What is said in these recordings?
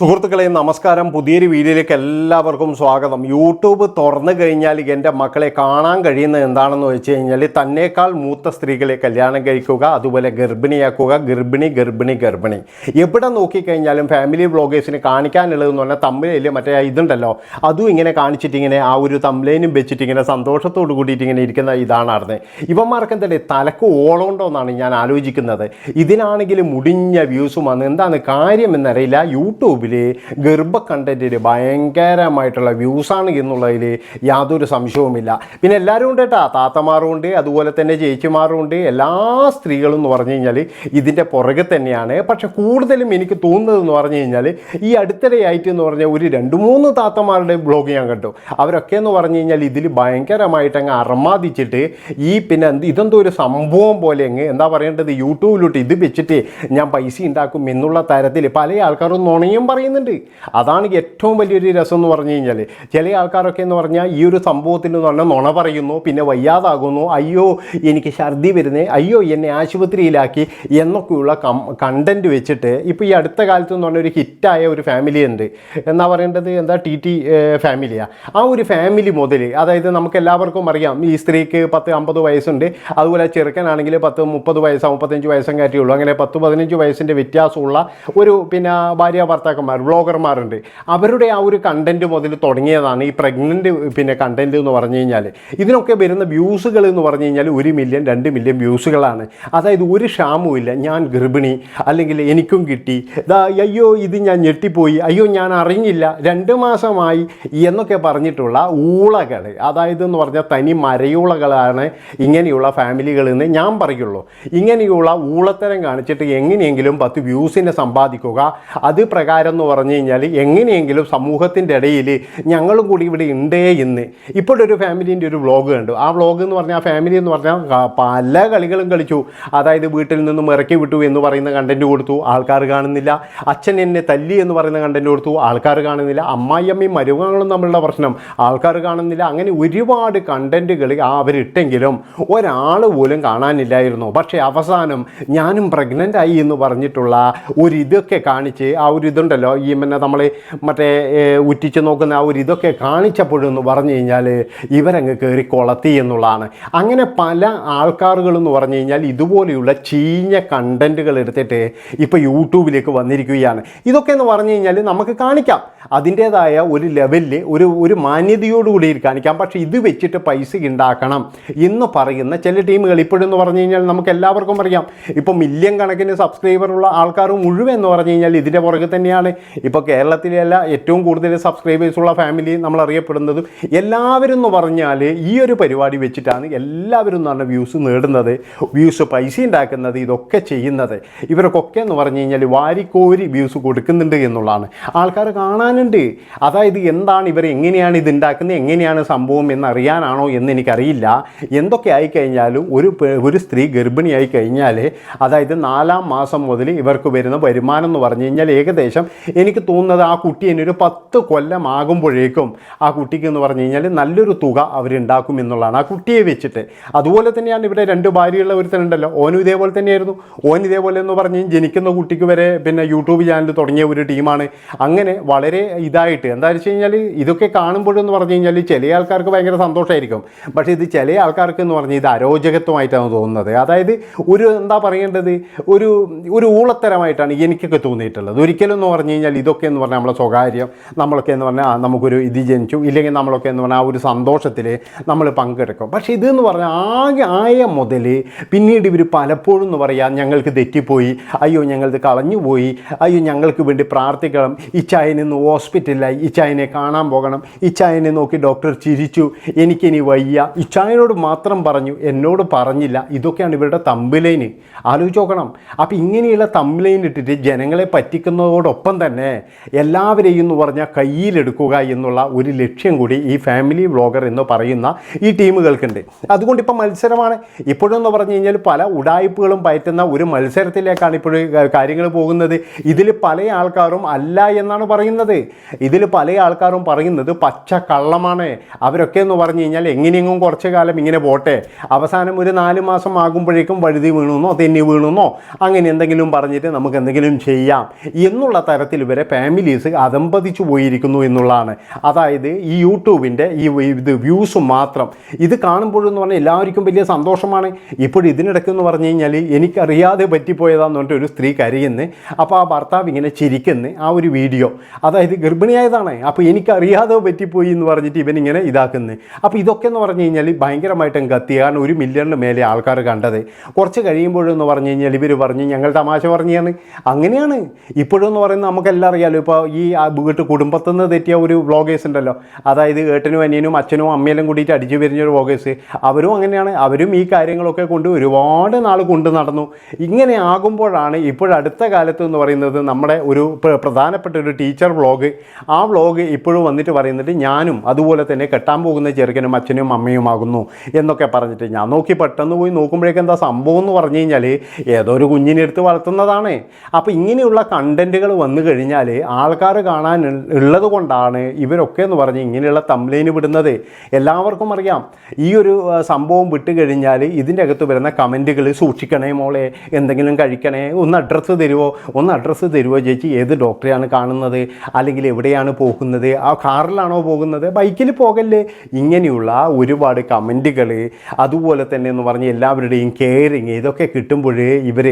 സുഹൃത്തുക്കളെ നമസ്കാരം. പുതിയൊരു വീഡിയോയിലേക്ക് എല്ലാവർക്കും സ്വാഗതം. യൂട്യൂബ് തുറന്നു കഴിഞ്ഞാൽ എന്റെ മക്കളെ കാണാൻ കഴിയുന്നത് എന്താണെന്ന് വെച്ച് കഴിഞ്ഞാൽ തന്നേക്കാൾ മൂത്ത സ്ത്രീകളെ കല്യാണം കഴിക്കുക അതുപോലെ ഗർഭിണിയാക്കുക ഗർഭിണി ഗർഭിണി ഗർഭിണി. എവിടെ നോക്കിക്കഴിഞ്ഞാലും ഫാമിലി വ്ളോഗേഴ്സിന് കാണിക്കാനുള്ളതെന്ന് പറഞ്ഞാൽ തമ്മിലില്ല മറ്റേ ഇതുണ്ടല്ലോ. അതും ഇങ്ങനെ കാണിച്ചിട്ടിങ്ങനെ ആ ഒരു തമ്മിലേനും വെച്ചിട്ട് ഇങ്ങനെ സന്തോഷത്തോട് കൂടിയിട്ട് ഇങ്ങനെ ഇരിക്കുന്ന ഇതാണ് അറിഞ്ഞത് ഇവന്മാർക്ക് എന്തല്ലേ തലക്ക് ഓളമുണ്ടോ എന്നാണ് ഞാൻ ആലോചിക്കുന്നത്. ഇതിനാണെങ്കിൽ മുടിഞ്ഞ വ്യൂസും വന്ന് എന്താണ് കാര്യം എന്നറിയില്ല. യൂട്യൂബിൽ ഗർഭ കണ്ടന്റിന് ഭയങ്കരമായിട്ടുള്ള വ്യൂസാണ് എന്നുള്ളതിൽ യാതൊരു സംശയവുമില്ല. പിന്നെ എല്ലാവരും ഉണ്ട് കേട്ടോ താത്തമാരും ഉണ്ട് അതുപോലെ തന്നെ ചേച്ചിമാരും ഉണ്ട്. എല്ലാ സ്ത്രീകളും എന്ന് പറഞ്ഞു കഴിഞ്ഞാൽ ഇതിന്റെ പുറകെ തന്നെയാണ്. പക്ഷെ കൂടുതലും എനിക്ക് തോന്നുന്നത് എന്ന് പറഞ്ഞു കഴിഞ്ഞാൽ ഈ അടുത്തിടെയായിട്ട് എന്ന് പറഞ്ഞാൽ ഒരു രണ്ട് മൂന്ന് താത്തമാരുടെ ബ്ലോഗ് ഞാൻ കണ്ടു. അവരൊക്കെ എന്ന് പറഞ്ഞു കഴിഞ്ഞാൽ ഇതിൽ ഭയങ്കരമായിട്ട് അങ്ങ് അർമാദിച്ചിട്ട് ഈ പിന്നെ ഇതെന്തോ ഒരു സംഭവം പോലെ അങ്ങ് എന്താ പറയേണ്ടത്? യൂട്യൂബിലോട്ട് ഇത് വെച്ചിട്ട് ഞാൻ പൈസ ഉണ്ടാക്കും എന്നുള്ള തരത്തിൽ പല ആൾക്കാരും നുണയും പറയുന്നുണ്ട്. അതാണ് ഏറ്റവും വലിയൊരു രസം എന്ന് പറഞ്ഞു കഴിഞ്ഞാൽ ചില ആൾക്കാരൊക്കെ എന്ന് പറഞ്ഞാൽ ഈ ഒരു സംഭവത്തിൽ എന്ന് പറഞ്ഞാൽ നുണ പറയുന്നു പിന്നെ വയ്യാതാകുന്നു അയ്യോ എനിക്ക് ഛർദി വരുന്നേ അയ്യോ എന്നെ ആശുപത്രിയിലാക്കി എന്നൊക്കെയുള്ള കണ്ടന്റ് വെച്ചിട്ട് ഇപ്പോൾ ഈ അടുത്ത കാലത്ത് എന്ന് പറഞ്ഞ ഒരു ഹിറ്റായ ഒരു ഫാമിലി ഉണ്ട്. എന്നാ പറയേണ്ടത്? എന്താ? ടി ടി ഫാമിലിയാണ് ആ ഒരു ഫാമിലി മുതൽ അതായത് നമുക്ക് എല്ലാവർക്കും അറിയാം ഈ സ്ത്രീക്ക് പത്ത് അമ്പത് വയസ്സുണ്ട്. അതുപോലെ ചെറുക്കനാണെങ്കിൽ പത്ത് മുപ്പത് വയസ്സോ മുപ്പത്തഞ്ച് വയസ്സും കയറ്റിയുള്ളൂ അങ്ങനെ പത്ത് പതിനഞ്ച് വയസ്സിന്റെ വ്യത്യാസമുള്ള ഒരു പിന്നെ ഭാര്യ ഭർത്താക്കന്മാർ വ്ളോഗർമാരുണ്ട് അവരുടെ ആ ഒരു കണ്ടന്റ് മുതൽ തുടങ്ങിയതാണ് ഈ പ്രഗ്നന്റ് പിന്നെ കണ്ടന്റ് എന്ന് പറഞ്ഞു കഴിഞ്ഞാൽ. ഇതിനൊക്കെ വരുന്ന വ്യൂസുകൾ എന്ന് പറഞ്ഞു കഴിഞ്ഞാൽ ഒരു മില്യൺ രണ്ട് മില്യൺ വ്യൂസുകളാണ്. അതായത് ഒരു ക്ഷാമവുമില്ല ഞാൻ ഗർഭിണി അല്ലെങ്കിൽ എനിക്കും കിട്ടി. ദാ അയ്യോ ഇത് ഞാൻ ഞെട്ടിപ്പോയി. അയ്യോ ഞാൻ അറിഞ്ഞില്ല. രണ്ട് മാസമായി എന്നൊക്കെ പറഞ്ഞിട്ടുള്ള ഊളകൾ. അതായത് എന്ന് പറഞ്ഞാൽ തനി മരയൂളകളാണ് ഇങ്ങനെയുള്ള ഫാമിലികളിൽ നിന്ന് ഞാൻ പറയുള്ളൂ. ഇങ്ങനെയുള്ള ഊളത്തരം കാണിച്ചിട്ട് എങ്ങനെയെങ്കിലും പത്ത് വ്യൂസിനെ സമ്പാദിക്കുക. അത് പ്രകാരം എന്ന് പറഞ്ഞു കഴിഞ്ഞാൽ എങ്ങനെയെങ്കിലും സമൂഹത്തിന്റെ ഇടയിൽ ഞങ്ങളും കൂടി ഇവിടെ ഉണ്ടേ ഇന്ന്. ഇപ്പോഴൊരു ഫാമിലീന്റെ ഒരു വ്ളോഗ് കണ്ടു. ആ വ്ളോഗ് എന്ന് പറഞ്ഞാൽ ആ ഫാമിലി എന്ന് പറഞ്ഞാൽ പല കളികളും കളിച്ചു. അതായത് വീട്ടിൽ നിന്നും ഇറക്കി വിട്ടു എന്ന് പറയുന്ന കണ്ടന്റ് കൊടുത്തു. ആൾക്കാർ കാണുന്നില്ല. അച്ഛൻ എന്നെ തല്ലി എന്ന് പറയുന്ന കണ്ടന്റ് കൊടുത്തു. ആൾക്കാർ കാണുന്നില്ല. അമ്മായിയമ്മയും മരുമകളും തമ്മിലുള്ള പ്രശ്നം. ആൾക്കാർ കാണുന്നില്ല. അങ്ങനെ ഒരുപാട് കണ്ടന്റുകൾ അവരിട്ടെങ്കിലും ഒരാൾ പോലും കാണാനില്ലായിരുന്നു. പക്ഷേ അവസാനം ഞാനും പ്രഗ്നന്റ് ആയി എന്ന് പറഞ്ഞിട്ടുള്ള ഒരു ഇതൊക്കെ കാണിച്ച് ആ ഒരു ഇതുണ്ടല്ലോ. ഈ പിന്നെ നമ്മൾ മറ്റേ ഉറ്റിച്ച് നോക്കുന്ന ആ ഒരു ഇതൊക്കെ കാണിച്ചപ്പോഴെന്ന് പറഞ്ഞു കഴിഞ്ഞാൽ ഇവരങ്ങ് കയറി കൊളത്തി എന്നുള്ളതാണ്. അങ്ങനെ പല ആൾക്കാരുകളെന്ന് പറഞ്ഞു കഴിഞ്ഞാൽ ഇതുപോലെയുള്ള ചീഞ്ഞ കണ്ടന്റുകൾ എടുത്തിട്ട് ഇപ്പോൾ യൂട്യൂബിലേക്ക് വന്നിരിക്കുകയാണ്. ഇതൊക്കെ എന്ന് പറഞ്ഞു കഴിഞ്ഞാൽ നമുക്ക് കാണിക്കാം. അതിന്റേതായ ഒരു ലെവലിൽ ഒരു ഒരു മാന്യതയോടുകൂടി കാണിക്കാം. പക്ഷേ ഇത് വെച്ചിട്ട് പൈസ ഉണ്ടാക്കണം എന്ന് പറയുന്ന ചില ടീമുകൾ ഇപ്പോഴെന്ന് പറഞ്ഞു കഴിഞ്ഞാൽ നമുക്ക് എല്ലാവർക്കും അറിയാം ഇപ്പോൾ മില്യൺ കണക്കിന് സബ്സ്ക്രൈബറുള്ള ആൾക്കാർ മുഴുവൻ എന്ന് പറഞ്ഞു കഴിഞ്ഞാൽ ഇതിന്റെ പുറകെ തന്നെയാണ് ഇപ്പോൾ കേരളത്തിലല്ല ഏറ്റവും കൂടുതൽ സബ്സ്ക്രൈബേഴ്സുള്ള ഫാമിലി നമ്മൾ അറിയപ്പെടുന്നതും എല്ലാവരും എന്ന് പറഞ്ഞാൽ ഈ ഒരു പരിപാടി വെച്ചിട്ടാണ് എല്ലാവരും എന്ന് പറഞ്ഞാൽ വ്യൂസ് നേടുന്നത് വ്യൂസ് പൈസ ഉണ്ടാക്കുന്നത് ഇതൊക്കെ ചെയ്യുന്നത്. ഇവർക്കൊക്കെ എന്ന് പറഞ്ഞു കഴിഞ്ഞാൽ വാരിക്കോരി വ്യൂസ് കൊടുക്കുന്നുണ്ട് എന്നുള്ളതാണ്. ആൾക്കാർ കാണാനുണ്ട്. അതായത് എന്താണ് ഇവർ എങ്ങനെയാണ് ഇത് ഉണ്ടാക്കുന്നത് എങ്ങനെയാണ് സംഭവം എന്നറിയാനാണോ എന്ന് എനിക്കറിയില്ല. എന്തൊക്കെ ആയിക്കഴിഞ്ഞാലും ഒരു ഒരു സ്ത്രീ ഗർഭിണിയായി കഴിഞ്ഞാൽ അതായത് നാലാം മാസം മുതൽ ഇവർക്ക് വരുന്ന വരുമാനം എന്ന് പറഞ്ഞു കഴിഞ്ഞാൽ ഏകദേശം എനിക്ക് തോന്നുന്നത് ആ കുട്ടി എന്നൊരു ഒരു പത്ത് കൊല്ലം ആകുമ്പോഴേക്കും ആ കുട്ടിക്ക് എന്ന് പറഞ്ഞു കഴിഞ്ഞാൽ നല്ലൊരു തുക അവരുണ്ടാക്കും എന്നുള്ളതാണ്. ആ കുട്ടിയെ വെച്ചിട്ട്. അതുപോലെ തന്നെയാണ് ഇവിടെ രണ്ട് ഭാര്യയുള്ള ഒരുത്തനുണ്ടല്ലോ. ഓനും ഇതേപോലെ തന്നെയായിരുന്നു. ഓൻ ഇതേപോലെ എന്ന് പറഞ്ഞ് ജനിക്കുന്ന കുട്ടിക്ക് വരെ പിന്നെ യൂട്യൂബ് ചാനൽ തുടങ്ങിയ ഒരു ടീമാണ്. അങ്ങനെ വളരെ ഇതായിട്ട് എന്താ വെച്ച് കഴിഞ്ഞാൽ ഇതൊക്കെ കാണുമ്പോഴെന്ന് പറഞ്ഞു കഴിഞ്ഞാൽ ചില ആൾക്കാർക്ക് ഭയങ്കര സന്തോഷമായിരിക്കും പക്ഷേ ഇത് ചില ആൾക്കാർക്ക് എന്ന് പറഞ്ഞാൽ ഇത് അരോചകത്വമായിട്ടാണ് തോന്നുന്നത്. അതായത് ഒരു എന്താ പറയേണ്ടത്? ഒരു ഒരു ഊളത്തരമായിട്ടാണ് എനിക്കൊക്കെ തോന്നിയിട്ടുള്ളത്. ഒരിക്കലും എന്ന് പറഞ്ഞു കഴിഞ്ഞാൽ ഇതൊക്കെ എന്ന് പറഞ്ഞാൽ നമ്മളെ സ്വകാര്യം നമ്മളൊക്കെ എന്ന് പറഞ്ഞാൽ നമുക്കൊരു ഇത് ജനിച്ചു ഇല്ലെങ്കിൽ നമ്മളൊക്കെ എന്ന് പറഞ്ഞാൽ ആ ഒരു സന്തോഷത്തിൽ നമ്മൾ പങ്കെടുക്കും. പക്ഷേ ഇതെന്ന് പറഞ്ഞാൽ ആകെ ആയ മുതൽ പിന്നീട് ഇവർ പലപ്പോഴും എന്ന് പറയാം ഞങ്ങൾക്ക് തെറ്റിപ്പോയി അയ്യോ ഞങ്ങൾക്ക് കളഞ്ഞുപോയി അയ്യോ ഞങ്ങൾക്ക് വേണ്ടി പ്രാർത്ഥിക്കണം ഇച്ചായനെ ഇന്ന് ഹോസ്പിറ്റലിലായി ഇച്ചായനെ കാണാൻ പോകണം ഇച്ചായനെ നോക്കി ഡോക്ടർ ചിരിച്ചു എനിക്കിനി വയ്യ. ഇച്ചായനോട് മാത്രം പറഞ്ഞു എന്നോട് പറഞ്ഞില്ല. ഇതൊക്കെയാണ് ഇവരുടെ തമ്പിലൈന്. ആലോചിച്ച് നോക്കണം. അപ്പോൾ ഇങ്ങനെയുള്ള തമ്പിലൈൻ ഇട്ടിട്ട് ജനങ്ങളെ പറ്റിക്കുന്നതോടൊപ്പം തന്നെ എല്ലാവരെയും എന്ന് പറഞ്ഞാൽ കയ്യിലെടുക്കുക എന്നുള്ള ഒരു ലക്ഷ്യം കൂടി ഈ ഫാമിലി വ്ളോഗർ എന്ന് പറയുന്ന ഈ ടീമുകൾക്കുണ്ട്. അതുകൊണ്ട് ഇപ്പം മത്സരമാണ്. ഇപ്പോഴെന്ന് പറഞ്ഞു കഴിഞ്ഞാൽ പല ഉടായ്പകളും പയറ്റുന്ന ഒരു മത്സരത്തിലേക്കാണ് ഇപ്പോഴും കാര്യങ്ങൾ പോകുന്നത്. ഇതിൽ പല ആൾക്കാരും അല്ല എന്നാണ് പറയുന്നത്. ഇതിൽ പല ആൾക്കാരും പറയുന്നത് പച്ച കള്ളമാണ്. അവരൊക്കെ എന്ന് പറഞ്ഞു കഴിഞ്ഞാൽ എങ്ങനെയെങ്കിലും കുറച്ച് കാലം ഇങ്ങനെ പോട്ടെ. അവസാനം ഒരു നാല് മാസം ആകുമ്പോഴേക്കും വഴുതി വീണുന്നോ തെന്നി വീണുന്നോ അങ്ങനെ എന്തെങ്കിലും പറഞ്ഞിട്ട് നമുക്ക് എന്തെങ്കിലും ചെയ്യാം എന്നുള്ള തരത്തിൽ പാകത്തിൽ ഇവരെ ഫാമിലീസ് അതമ്പതിച്ചു പോയിരിക്കുന്നു എന്നുള്ളതാണ്. അതായത് ഈ യൂട്യൂബിന്റെ ഈ ഇത് വ്യൂസ് മാത്രം. ഇത് കാണുമ്പോഴെന്ന് പറഞ്ഞാൽ എല്ലാവർക്കും വലിയ സന്തോഷമാണ്. ഇപ്പോഴും ഇതിനിടയ്ക്ക് എന്ന് പറഞ്ഞു കഴിഞ്ഞാൽ എനിക്കറിയാതെ പറ്റിപ്പോയതാന്ന് പറഞ്ഞിട്ട് ഒരു സ്ത്രീ കരയുന്നു. അപ്പോൾ ആ ഭർത്താവ് ഇങ്ങനെ ചിരിക്കുന്നു ആ ഒരു വീഡിയോ. അതായത് ഗർഭിണിയായതാണ്. അപ്പോൾ എനിക്കറിയാതെ പറ്റിപ്പോയി എന്ന് പറഞ്ഞിട്ട് ഇവനിങ്ങനെ ഇതാക്കുന്നു. അപ്പോൾ ഇതൊക്കെ എന്ന് പറഞ്ഞു കഴിഞ്ഞാൽ ഭയങ്കരമായിട്ടും കത്തി. കാരണം ഒരു മില്യണിന് മേലെ ആൾക്കാർ കണ്ടത്. കുറച്ച് കഴിയുമ്പോഴെന്ന് പറഞ്ഞു കഴിഞ്ഞാൽ ഇവർ പറഞ്ഞു ഞങ്ങൾ തമാശ പറഞ്ഞാണ് അങ്ങനെയാണ്. ഇപ്പോഴെന്ന് പറയുന്നത് നമുക്കെല്ലാം അറിയാലോ. ഇപ്പോൾ ഈ വീട്ട് കുടുംബത്തിൽ നിന്ന് തെറ്റിയ ഒരു വ്ളോഗേഴ്സ് ഉണ്ടല്ലോ. അതായത് ഏട്ടനും അനിയനും അച്ഛനും അമ്മയെല്ലാം കൂടിയിട്ട് അടിച്ചു പിരിഞ്ഞൊരു വ്ളോഗേഴ്സ് അവരും അങ്ങനെയാണ്. അവരും ഈ കാര്യങ്ങളൊക്കെ കൊണ്ട് ഒരുപാട് നാൾ കൊണ്ട് നടന്നു. ഇങ്ങനെ ആകുമ്പോഴാണ് ഇപ്പോഴടുത്ത കാലത്ത് എന്ന് പറയുന്നത് നമ്മുടെ ഒരു പ്രധാനപ്പെട്ട ഒരു ടീച്ചർ വ്ളോഗ് ആ വ്ളോഗ് ഇപ്പോഴും വന്നിട്ട് പറയുന്നുണ്ട് ഞാനും അതുപോലെ തന്നെ കെട്ടാൻ പോകുന്ന ചെറുക്കനും അച്ഛനും അമ്മയുമാകുന്നു എന്നൊക്കെ പറഞ്ഞിട്ട്. ഞാൻ നോക്കി പെട്ടെന്ന് പോയി നോക്കുമ്പോഴേക്കും എന്താ സംഭവം എന്ന് പറഞ്ഞു കഴിഞ്ഞാൽ ഏതോ ഒരു കുഞ്ഞിനെടുത്ത് വളർത്തുന്നതാണ്. അപ്പോൾ ഇങ്ങനെയുള്ള കണ്ടന്റുകൾ വന്നു കഴിഞ്ഞാൽ ആൾക്കാർ കാണാൻ ഉള്ളത് കൊണ്ടാണ് ഇവരൊക്കെ എന്ന് പറഞ്ഞ് ഇങ്ങനെയുള്ള തംലൈന് വിടുന്നത്. എല്ലാവർക്കും അറിയാം. ഈ ഒരു സംഭവം വിട്ട് കഴിഞ്ഞാൽ ഇതിന്റെ അകത്ത് വരുന്ന കമന്റുകൾ സൂക്ഷിക്കണേ മോളെ എന്തെങ്കിലും കഴിക്കണേ ഒന്ന് അഡ്രസ്സ് തരുമോ ഒന്ന് അഡ്രസ്സ് തരുമോ ചേച്ചി? ഏത് ഡോക്ടറെയാണ് കാണുന്നത്? അല്ലെങ്കിൽ എവിടെയാണ് പോകുന്നത്? ആ കാറിലാണോ പോകുന്നത്? ബൈക്കിൽ പോകല്ലേ? ഇങ്ങനെയുള്ള ഒരുപാട് കമന്റുകൾ അതുപോലെ തന്നെ എന്ന് പറഞ്ഞ് എല്ലാവരുടെയും കെയറിങ് ഇതൊക്കെ കിട്ടുമ്പോൾ ഇവർ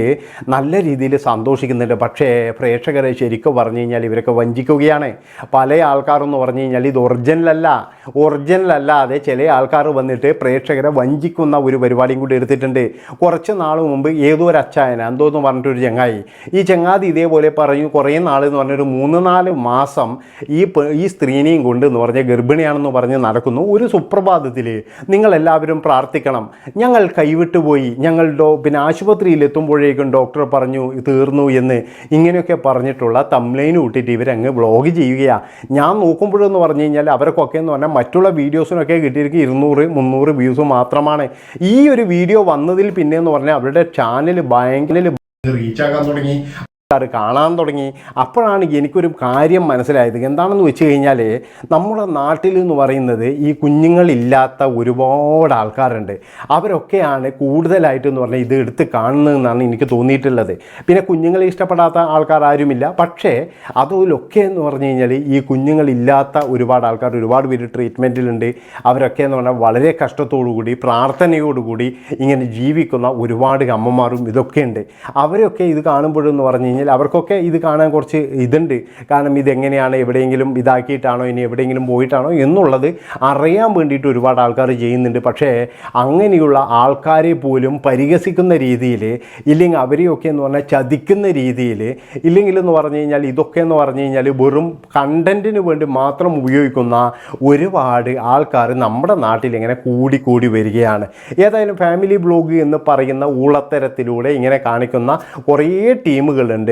നല്ല രീതിയിൽ സന്തോഷിക്കുന്നുണ്ട്. പക്ഷേ പ്രേക്ഷകരെ ശരിക്കും പറഞ്ഞു കഴിഞ്ഞാൽ ഇവരൊക്കെ വഞ്ചിക്കുകയാണ്. പല ആൾക്കാരെന്ന് പറഞ്ഞു കഴിഞ്ഞാൽ ഇത് ഒറിജിനലല്ല ഒറിജിനലല്ലാതെ ചില ആൾക്കാർ വന്നിട്ട് പ്രേക്ഷകരെ വഞ്ചിക്കുന്ന ഒരു പരിപാടിയും കൂടി എടുത്തിട്ടുണ്ട്. കുറച്ച് നാൾ മുമ്പ് ഏതോ ഒരു അച്ചായന എന്തോന്ന് പറഞ്ഞിട്ടൊരു ചങ്ങായി. ഈ ചങ്ങാതി ഇതേപോലെ പറഞ്ഞു കുറേ നാൾ എന്ന് പറഞ്ഞൊരു മൂന്ന് നാല് മാസം ഈ ഈ സ്ത്രീനെയും കൊണ്ട് എന്ന് പറഞ്ഞ ഗർഭിണിയാണെന്ന് പറഞ്ഞ് നടക്കുന്നു ഒരു സുപ്രഭാതത്തിൽ നിങ്ങളെല്ലാവരും പ്രാർത്ഥിക്കണം. ഞങ്ങൾ കൈവിട്ടു പോയി. ഞങ്ങൾ ഡോ പിന്നെ ആശുപത്രിയിൽ എത്തുമ്പോഴേക്കും ഡോക്ടർ പറഞ്ഞു തീർന്നു എന്ന് ഇങ്ങനെയൊക്കെ പറഞ്ഞിട്ടുള്ള തംലൈന് കൂട്ടിയിട്ട് ഇവരങ്ങ് വ്ളോഗ് ചെയ്യുകയാണ് ഞാൻ നോക്കുമ്പോഴെന്ന് പറഞ്ഞു കഴിഞ്ഞാൽ അവർക്കൊക്കെ എന്ന് പറഞ്ഞാൽ മറ്റുള്ള വീഡിയോസിനൊക്കെ കിട്ടിയിരിക്കും ഇരുന്നൂറ് മുന്നൂറ് വ്യൂസ് മാത്രമാണ്. ഈ ഒരു വീഡിയോ വന്നതിൽ പിന്നെ എന്ന് പറഞ്ഞാൽ അവരുടെ ചാനൽ ഭയങ്കര റീച്ചാകാൻ തുടങ്ങി. ആൾക്കാർ കാണാൻ തുടങ്ങി. അപ്പോഴാണ് എനിക്കൊരു കാര്യം മനസ്സിലായത്. എന്താണെന്ന് വെച്ച് കഴിഞ്ഞാൽ നമ്മുടെ നാട്ടിൽ എന്ന് പറയുന്നത് ഈ കുഞ്ഞുങ്ങളില്ലാത്ത ഒരുപാട് ആൾക്കാരുണ്ട്. അവരൊക്കെയാണ് കൂടുതലായിട്ട് എന്ന് പറഞ്ഞാൽ ഇത് എടുത്ത് കാണുന്നതെന്നാണ് എനിക്ക് തോന്നിയിട്ടുള്ളത്. പിന്നെ കുഞ്ഞുങ്ങളെ ഇഷ്ടപ്പെടാത്ത ആൾക്കാർ ആരുമില്ല. പക്ഷേ അതിലൊക്കെ എന്ന് പറഞ്ഞു കഴിഞ്ഞാൽ ഈ കുഞ്ഞുങ്ങളില്ലാത്ത ഒരുപാട് ആൾക്കാർ ഒരുപാട് പേര് ട്രീറ്റ്മെന്റിലുണ്ട്. അവരൊക്കെ എന്ന് പറഞ്ഞാൽ വളരെ കഷ്ടത്തോടുകൂടി പ്രാർത്ഥനയോടുകൂടി ഇങ്ങനെ ജീവിക്കുന്ന ഒരുപാട് അമ്മമാരും ഇതൊക്കെ ഉണ്ട് അവരൊക്കെ ഇത് കാണുമ്പോഴെന്ന് പറഞ്ഞു കഴിഞ്ഞാൽ അവർക്കൊക്കെ ഇത് കാണാൻ കുറച്ച് ഇതുണ്ട്. കാരണം ഇതെങ്ങനെയാണ് എവിടെയെങ്കിലും ഇതാക്കിയിട്ടാണോ ഇനി എവിടെയെങ്കിലും പോയിട്ടാണോ എന്നുള്ളത് അറിയാൻ വേണ്ടിയിട്ട് ഒരുപാട് ആൾക്കാർ ചെയ്യുന്നുണ്ട്. പക്ഷേ അങ്ങനെയുള്ള ആൾക്കാരെ പോലും പരിഹസിക്കുന്ന രീതിയിൽ ഇല്ലെങ്കിൽ അവരെയൊക്കെ എന്ന് പറഞ്ഞാൽ ചതിക്കുന്ന രീതിയിൽ ഇല്ലെങ്കിൽ എന്ന് പറഞ്ഞു കഴിഞ്ഞാൽ ഇതൊക്കെ എന്ന് പറഞ്ഞു കഴിഞ്ഞാൽ വെറും കണ്ടന്റിന് വേണ്ടി മാത്രം ഉപയോഗിക്കുന്ന ഒരുപാട് ആൾക്കാർ നമ്മുടെ നാട്ടിൽ ഇങ്ങനെ കൂടിക്കൂടി കൂടി വരികയാണ്. ഏതായാലും ഫാമിലി ബ്ലോഗ് എന്ന് പറയുന്ന ഊളത്തരത്തിലൂടെ ഇങ്ങനെ കാണിക്കുന്ന കുറേ ടീമുകളുണ്ട്.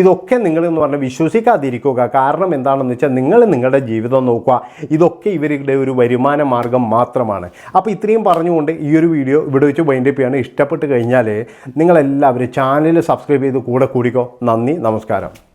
ഇതൊക്കെ നിങ്ങൾ എന്ന് പറഞ്ഞാൽ വിശ്വസിക്കാതിരിക്കുക. കാരണം എന്താണെന്ന് വെച്ചാൽ നിങ്ങൾ നിങ്ങളുടെ ജീവിതം നോക്കുക. ഇതൊക്കെ ഇവരുടെ ഒരു വരുമാന മാർഗം മാത്രമാണ്. അപ്പോൾ ഇത്രയും പറഞ്ഞുകൊണ്ട് ഈ ഒരു വീഡിയോ ഇവിടെ വെച്ച് വൈൻഡപ്പ് ചെയ്യാണ്. ഇഷ്ടപ്പെട്ട് കഴിഞ്ഞാൽ നിങ്ങളെല്ലാവരും ചാനൽ സബ്സ്ക്രൈബ് ചെയ്ത് കൂടെ കൂടിക്കോ. നന്ദി നമസ്കാരം.